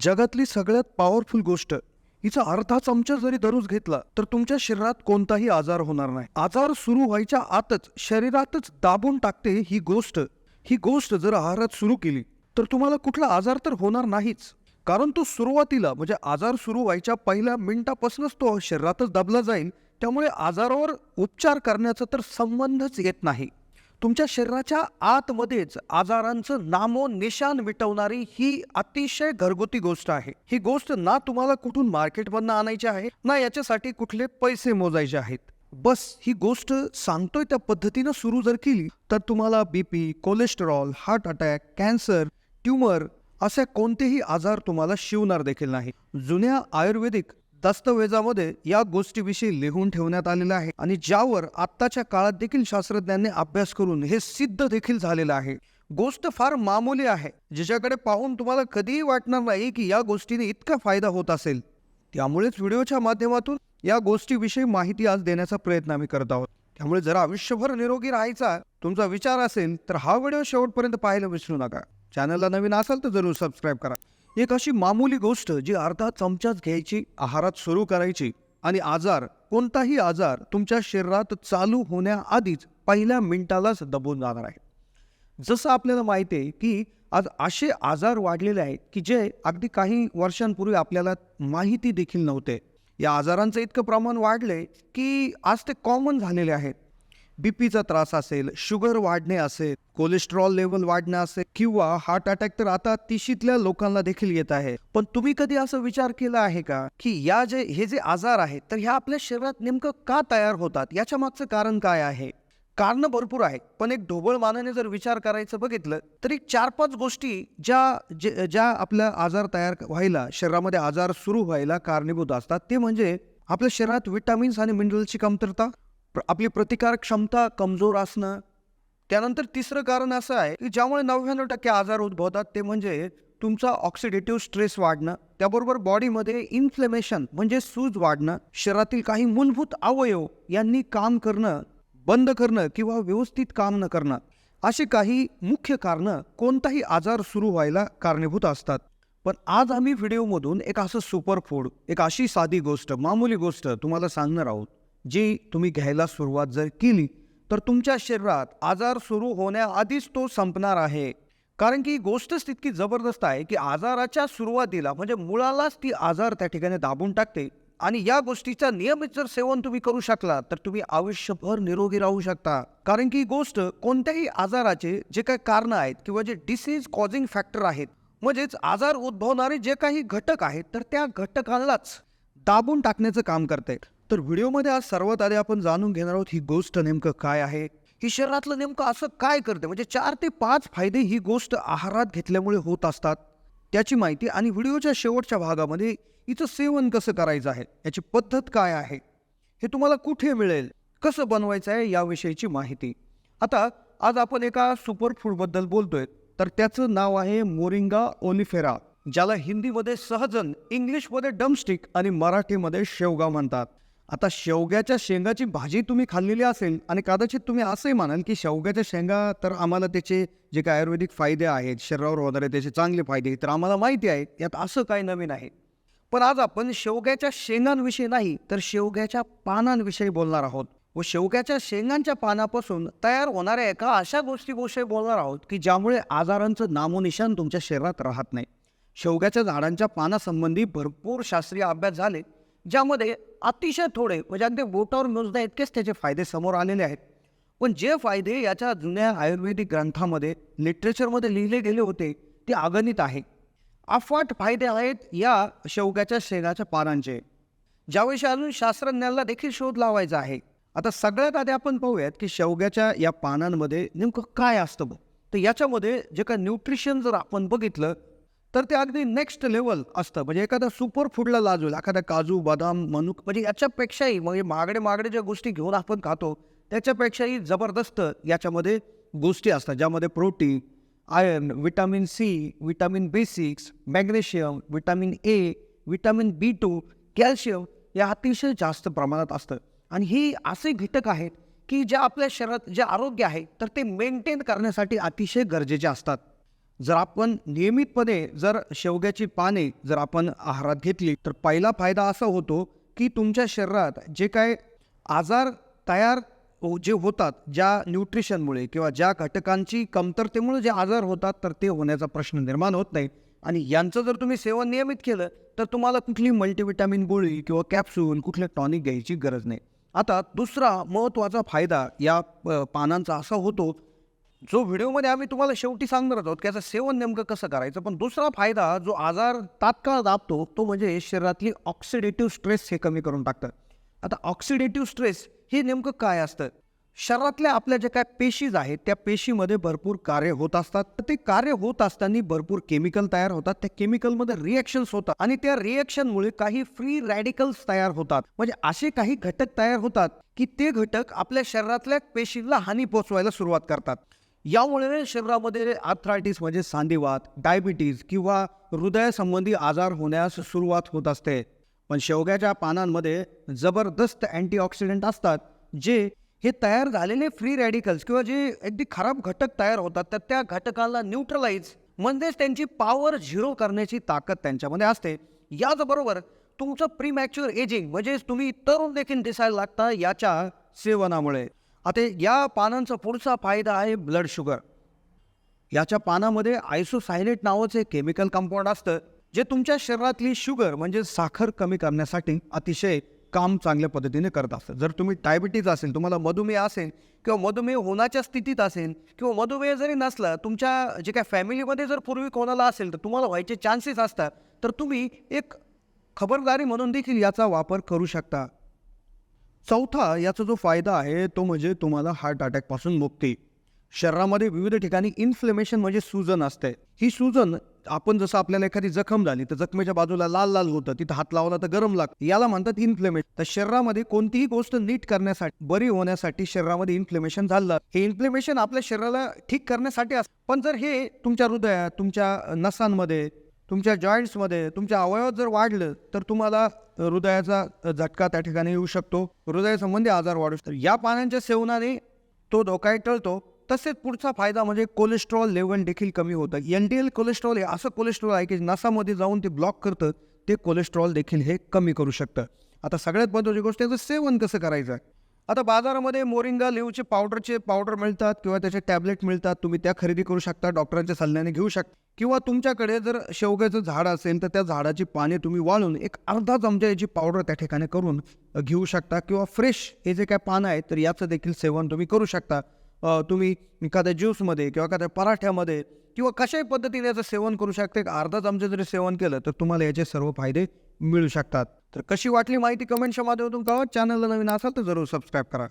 जगातली सगळ्यात पॉवरफुल गोष्ट हिचा अर्धा चमचा जरी दररोज घेतला तर तुमच्या शरीरात कोणताही आजार होणार नाही. आजार सुरू व्हायच्या आतच शरीरातच दाबून टाकते ही गोष्ट. ही गोष्ट जर आहारात सुरू केली तर तुम्हाला कुठला आजार तर होणार नाहीच. कारण तो सुरुवातीला म्हणजे आजार सुरू व्हायच्या पहिल्या मिनिटापासूनच तो शरीरातच दाबला जाईल त्यामुळे आजारावर उपचार करण्याचा तर संबंधच येत नाही. तुमच्या शरीराच्या आतमध्येच आजारांचं नामो निशान मिटवणारी ही अतिशय घरगुती गोष्ट आहे. ही गोष्ट ना तुम्हाला कुठून मार्केटमधनं आणायची आहे ना याच्यासाठी कुठले पैसे मोजायचे आहेत. बस ही गोष्ट सांगतोय त्या पद्धतीनं सुरू जर केली तर तुम्हाला BP cholesterol heart attack cancer tumour असे कोणतेही आजार तुम्हाला शिवणार देखील नाही. जुन्या आयुर्वेदिक दस्तवेजामध्ये या गोष्टीविषयी लिहून ठेवण्यात आलेलं आहे आणि ज्यावर आत्ताच्या काळात देखील शास्त्रज्ञांनी अभ्यास करून हे सिद्ध देखील झालेलं आहे. गोष्ट फार मामूली आहे ज्याच्याकडे पाहून तुम्हाला कधीही वाटणार नाही की या गोष्टीने इतका फायदा होत असेल. त्यामुळेच व्हिडिओच्या माध्यमातून या गोष्टीविषयी माहिती आज देण्याचा प्रयत्न आम्ही करत आहोत. त्यामुळे जर आयुष्यभर निरोगी राहायचा तुमचा विचार असेल तर हा व्हिडिओ शेवटपर्यंत पाहायला विसरू नका. चॅनलला नवीन असाल तर जरूर सबस्क्राईब करा. एक अशी मामूली गोष्ट जी अर्धा चमचाच घ्यायची आहारात सुरू करायची आणि आजार कोणताही आजार तुमच्या शरीरात चालू होण्याआधीच पहिल्या मिनिटालाच दबून जाणार आहे जसं आपल्याला माहिती आहे की आज असे आजार वाढलेले आहेत की जे अगदी काही वर्षांपूर्वी आपल्याला माहिती देखील नव्हते. या आजारांचं इतकं प्रमाण वाढले की आज ते कॉमन झालेले आहेत. बीपीचा त्रास असेल शुगर वाढणे असेल कोलेस्ट्रॉल लेवल वाढणे असेल किंवा हार्ट अटॅक तर आता तिशीतल्या लोकांना देखील येत आहे. पण तुम्ही कधी असं विचार केला आहे का की या जे हे जे आजार आहेत तर ह्या आपल्या शरीरात नेमकं का तयार होतात? याच्या मागचं कारण काय आहे? कारण भरपूर आहेत पण एक ढोबळ मानाने जर विचार करायचं बघितलं तर एक चार पाच गोष्टी ज्या जे- ज्या आपल्या आजार तयार व्हायला शरीरामध्ये आजार सुरू व्हायला कारणीभूत असतात. ते म्हणजे आपल्या शरीरात विटामिन्स आणि मिनरलची कमतरता आपली प्रतिकार क्षमता कमजोर असणं. त्यानंतर तिसरं कारण असं आहे की ज्यामुळे नव्याण्णव टक्के आजार उद्भवतात ते म्हणजे तुमचा ऑक्सिडेटिव्ह स्ट्रेस वाढणं. त्याबरोबर बॉडीमध्ये इन्फ्लेमेशन म्हणजे सूज वाढणं. शरीरातील काही मूलभूत अवयव यांनी काम करणं बंद करणं किंवा व्यवस्थित काम न करणं. अशी काही मुख्य कारणं कोणताही आजार सुरू व्हायला कारणीभूत असतात. पण आज आम्ही व्हिडिओमधून एक असं सुपर फूड एक अशी साधी गोष्ट मामूली गोष्ट तुम्हाला सांगणार आहोत. जी तुम्ही घ्यायला सुरुवात जर केली तर तुमच्या शरीरात आजार सुरू होण्याआधीच तो संपणार आहे. कारण की गोष्टच तितकी जबरदस्त आहे की आजाराच्या सुरुवातीला म्हणजे मुळालाच ती आजार त्या ठिकाणी दाबून टाकते. आणि या गोष्टीचा नियमित जर सेवन तुम्ही करू शकला तर तुम्ही आयुष्यभर निरोगी राहू शकता. कारण की गोष्ट कोणत्याही आजाराचे जे काही कारणं आहेत किंवा जे डिसीज कॉझिंग फॅक्टर आहेत म्हणजेच आजार उद्भवणारे जे काही घटक आहेत तर त्या घटकांनाच दाबून टाकण्याचं काम करते. तर व्हिडिओमध्ये आज सर्वात आधी आपण जाणून घेणार आहोत ही गोष्ट नेमकं काय आहे? ही शरीरातलं नेमकं असं काय करते? म्हणजे चार ते पाच फायदे ही गोष्ट आहारात घेतल्यामुळे होत असतात त्याची माहिती आणि व्हिडिओच्या शेवटच्या भागामध्ये हिचं सेवन कसं करायचं आहे? याची पद्धत काय आहे? हे तुम्हाला कुठे मिळेल? कसं बनवायचं आहे याविषयीची माहिती. आता आज आपण एका सुपर फूडबद्दल बोलतोय. तर त्याचं नाव आहे मोरिंगा ओलिफेरा ज्याला हिंदीमध्ये सहजन इंग्लिशमध्ये डमस्टिक आणि मराठीमध्ये शेवगा म्हणतात. आता शेवग्याच्या शेंगाची भाजी तुम्ही खाल्लेली असेल आणि कदाचित तुम्ही असंही म्हणाल की शेवग्याच्या शेंगा तर आम्हाला त्याचे जे काही आयुर्वेदिक फायदे आहेत शरीरावर होणारे त्याचे चांगले फायदे तर आम्हाला माहिती आहे यात असं काय नवीन आहे. पण आज आपण शेवग्याच्या शेंगांविषयी नाही तर शेवग्याच्या पानांविषयी बोलणार आहोत. व शेवग्याच्या शेंगांच्या पानापासून तयार होणाऱ्या एका अशा गोष्टीविषयी बोलणार आहोत की ज्यामुळे आजारांचं नामोनिशान तुमच्या शरीरात राहत नाही. शेवग्याच्या झाडांच्या पानासंबंधी भरपूर शास्त्रीय अभ्यास झाले ज्यामध्ये अतिशय थोडे म्हणजे अगदी बोटावर मोजदा इतकेच त्याचे फायदे समोर आलेले आहेत. पण जे फायदे याच्या जुन्या आयुर्वेदिक ग्रंथामध्ये लिटरेचरमध्ये लिहिले गेले होते ते अगणित आहे. अफाट फायदे आहेत या शेवग्याच्या शेगाच्या पानांचे. ज्याविषयी अजून शास्त्रज्ञांना देखील शोध लावायचा आहे. आता सगळ्यात आधी आपण पाहूयात की शेवग्याच्या या पानांमध्ये नेमकं काय असतं तर याच्यामध्ये जे काय न्यूट्रिशन जर आपण बघितलं तर ते अगदी नेक्स्ट लेवल असतं. म्हणजे एखादा सुपर फूडला लाजूल एखादा काजू बदाम मनुक म्हणजे याच्यापेक्षाही म्हणजे मागडे मागडे ज्या गोष्टी घेऊन आपण खातो त्याच्यापेक्षाही जबरदस्त याच्यामध्ये गोष्टी असतात. ज्यामध्ये protein iron vitamin C vitamin B six magnesium vitamin A vitamin B two calcium या अतिशय जास्त प्रमाणात असतं. आणि ही असे घटक आहेत की ज्या आपल्या शरीरात जे आरोग्य आहे तर ते मेंटेन करण्यासाठी अतिशय गरजेचे असतात. जर आपण नियमितपणे जर शेवग्याची पाने जर आपण आहारात घेतली तर पहिला फायदा असा होतो की तुमच्या शरीरात जे काय आजार तयार हो, जे होतात ज्या न्यूट्रिशनमुळे किंवा ज्या घटकांची कमतरतेमुळे जे आजार होतात तर ते होण्याचा प्रश्न निर्माण होत नाही. आणि यांचं जर तुम्ही सेवन नियमित केलं तर तुम्हाला कुठली मल्टीविटॅमिन गोळी किंवा कॅप्सूल कुठले टॉनिक घ्यायची गरज नाही. आता दुसरा महत्त्वाचा फायदा या पानांचा असा होतो जो व्हिडिओमध्ये आम्ही तुम्हाला शेवटी सांगणार आहोत की याचं सेवन नेमकं कसं करायचं पण दुसरा फायदा जो आजार तात्काळ दाबतो तो म्हणजे शरीरातली ऑक्सिडेटिव्ह स्ट्रेस हे कमी करून टाकतं. आता ऑक्सिडेटिव्ह स्ट्रेस हे नेमकं काय असतं? शरीरातल्या आपल्या ज्या काय पेशीज आहेत त्या पेशीमध्ये भरपूर कार्य होत असतात. तर ते कार्य होत असताना भरपूर केमिकल तयार होतात. त्या केमिकलमध्ये रिॲक्शन्स होतात आणि त्या रिॲक्शनमुळे काही फ्री रॅडिकल्स तयार होतात. म्हणजे असे काही घटक तयार होतात की ते घटक आपल्या शरीरातल्या पेशींना हानी पोचवायला सुरुवात करतात. यामुळे शरीरामध्ये आर्थरायटिस म्हणजे सांधिवात डायबिटीज किंवा हृदयासंबंधी आजार होण्यास सुरुवात होत असते. पण शेवग्याच्या पानांमध्ये जबरदस्त अँटीऑक्सिडंट असतात जे हे तयार झालेले फ्री रॅडिकल्स किंवा जे अगदी खराब घटक तयार होतात तर त्या घटकाला न्यूट्रलाइज म्हणजेच त्यांची पॉवर झिरो करण्याची ताकद त्यांच्यामध्ये असते. याचबरोबर तुमचं प्रीमॅच्युअर एजिंग म्हणजेच तुम्ही तरुण देखील दिसायला लागता याच्या सेवनामुळे. आता या पानांचा पुढचा फायदा आहे ब्लड शुगर याच्या पानामध्ये आयसोसायनेट नावाचं एक केमिकल कंपाऊंड असतं जे तुमच्या शरीरातली शुगर म्हणजे साखर कमी करण्यासाठी अतिशय काम चांगल्या पद्धतीने करत असतं. जर तुम्ही डायबिटीज असेल तुम्हाला मधुमेह असेल किंवा मधुमेह होण्याच्या स्थितीत असेल किंवा मधुमेह जरी नसला तुमच्या जे काय फॅमिलीमध्ये जर पूर्वी कोणाला असेल तर तुम्हाला व्हायचे चान्सेस असतात. तर तुम्ही एक खबरदारी म्हणून देखील याचा वापर करू शकता. चौथा याचा जो फायदा आहे तो म्हणजे तुम्हाला हार्ट अटॅकपासून मुक्ती. शरीरामध्ये विविध ठिकाणी इन्फ्लेमेशन म्हणजे सूजन असते. ही सूजन आपण जसं आपल्याला एखादी जखम झाली तर जखमेच्या बाजूला लाल लाल होतं तिथं हात लावला तर गरम लागतं याला म्हणतात इन्फ्लेमेशन तर शरीरामध्ये कोणतीही गोष्ट नीट करण्यासाठी बरी होण्यासाठी शरीरामध्ये इन्फ्लेमेशन झालं. हे इन्फ्लेमेशन आपल्या शरीराला ठीक करण्यासाठी असतं पण जर हे तुमच्या हृदयात तुमच्या नसांमध्ये तुमच्या जॉईंट्समध्ये तुमच्या अवयवात जर वाढलं तर तुम्हाला हृदयाचा झटका त्या ठिकाणी येऊ शकतो. हृदयासंबंधी आजार वाढू शकतो या पानांच्या सेवनाने तो धोका टळतो. तसेच पुढचा फायदा म्हणजे कोलेस्ट्रॉल लेवल देखील कमी होतं. एन डी एल कोलेस्ट्रॉल हे असं कोलेस्ट्रॉल आहे की नसामध्ये जाऊन ते ब्लॉक करतं ते कोलेस्ट्रॉल देखील हे कमी करू शकतं. आता सगळ्यात महत्त्वाची गोष्ट याचं सेवन कसं करायचं? आता बाजारामध्ये मोरिंगा लिव्हचे पावडरचे पावडर मिळतात किंवा त्याचे टॅबलेट मिळतात. तुम्ही त्या खरेदी करू शकता डॉक्टरांच्या सल्ल्याने घेऊ शकता. किंवा तुमच्याकडे जर शेवग्याचं झाड असेल तर त्या झाडाची पाने तुम्ही वाळून एक अर्धा चमचा याची पावडर त्या ठिकाणी करून घेऊ शकता किंवा फ्रेश हे जे काय पानं आहेत तर याचं देखील सेवन तुम्ही करू शकता. तुम्ही एखाद्या ज्यूसमध्ये किंवा एखाद्या पराठ्यामध्ये किंवा कशाही पद्धतीने याचं सेवन करू शकता. एक अर्धा चमचा जरी सेवन केलं तर तुम्हाला याचे सर्व फायदे मिळू शकतात. तर कशी वाटली माहिती कमेंटच्या माध्यमातून कळवा चॅनलला नवीन असाल तर जरूर सबस्क्राईब करा.